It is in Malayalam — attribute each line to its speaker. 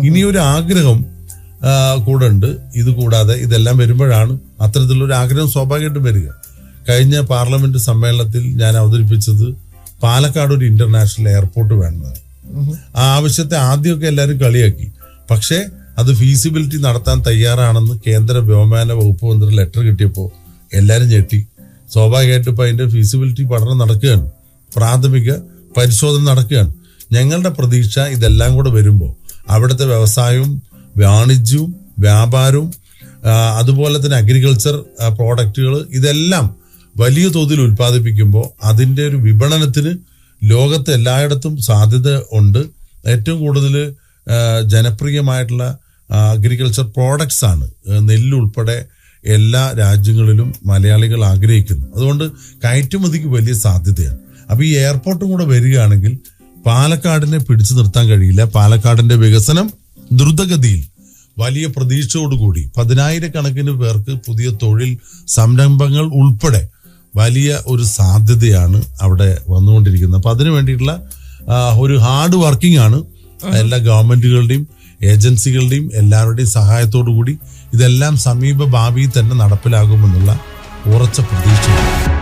Speaker 1: ഇനിയൊരു ആഗ്രഹം ആ, കൂടെ ഉണ്ട് ഇത് കൂടാതെ ഇതെല്ലാം വരുമ്പോഴാണ് അത്തരത്തിലുള്ള ആഗ്രഹം സ്വാഭാവികമായിട്ടും വരിക. കഴിഞ്ഞ പാർലമെന്റ് സമ്മേളനത്തിൽ ഞാൻ അവതരിപ്പിച്ചത് പാലക്കാട് ഒരു ഇന്റർനാഷണൽ എയർപോർട്ട് വേണമെന്ന് ആ ആവശ്യത്തെ ആദ്യമൊക്കെ എല്ലാവരും കളിയാക്കി. പക്ഷേ അത് ഫീസിബിലിറ്റി നടത്താൻ തയ്യാറാണെന്ന് കേന്ദ്ര വ്യോമയാന വകുപ്പ് മന്ത്രി ലെറ്റർ കിട്ടിയപ്പോൾ എല്ലാവരും ഞെട്ടി. സ്വാഭാവികമായിട്ടും ഇപ്പം അതിന്റെ ഫീസിബിലിറ്റി പഠനം നടക്കുകയാണ്. പ്രാഥമിക പരിശോധന നടക്കുകയാണ്. ഞങ്ങളുടെ പ്രതീക്ഷ ഇതെല്ലാം കൂടെ വരുമ്പോൾ അവിടുത്തെ വ്യവസായവും വാണിജ്യവും വ്യാപാരവും അതുപോലെ തന്നെ അഗ്രികൾച്ചർ പ്രോഡക്റ്റുകൾ ഇതെല്ലാം വലിയ തോതിൽ ഉൽപ്പാദിപ്പിക്കുമ്പോൾ അതിന്റെ ഒരു വിപണനത്തിന് ലോകത്ത് എല്ലായിടത്തും സാധ്യത ഉണ്ട്. ഏറ്റവും കൂടുതൽ ജനപ്രിയമായിട്ടുള്ള അഗ്രികൾച്ചർ പ്രോഡക്ട്സ് ആണ്. നെല്ലുൾപ്പെടെ എല്ലാ രാജ്യങ്ങളിലും മലയാളികൾ ആഗ്രഹിക്കുന്നു. അതുകൊണ്ട് കയറ്റുമതിക്ക് വലിയ സാധ്യതയാണ്. അപ്പോൾ ഈ എയർപോർട്ടും കൂടെ വരികയാണെങ്കിൽ പാലക്കാടിനെ പിടിച്ചു നിർത്താൻ കഴിയില്ല. പാലക്കാടിന്റെ വികസനം ദ്രുതഗതിയിൽ. വലിയ പ്രതീക്ഷയോടുകൂടി പതിനായിരക്കണക്കിന് പേർക്ക് പുതിയ തൊഴിൽ സംരംഭങ്ങൾ ഉൾപ്പെടെ വലിയ ഒരു സാധ്യതയാണ് അവിടെ വന്നുകൊണ്ടിരിക്കുന്നത്. അപ്പൊ അതിനു വേണ്ടിയിട്ടുള്ള ഒരു ഹാർഡ് വർക്കിംഗ് ആണ് എല്ലാ ഗവൺമെന്റുകളുടെയും ഏജൻസികളുടെയും എല്ലാവരുടെയും സഹായത്തോടു കൂടി ഇതെല്ലാം സമീപ ഭാവിയിൽ തന്നെ നടപ്പിലാകുമെന്നുള്ള ഉറച്ച പ്രതീക്ഷയാണ്.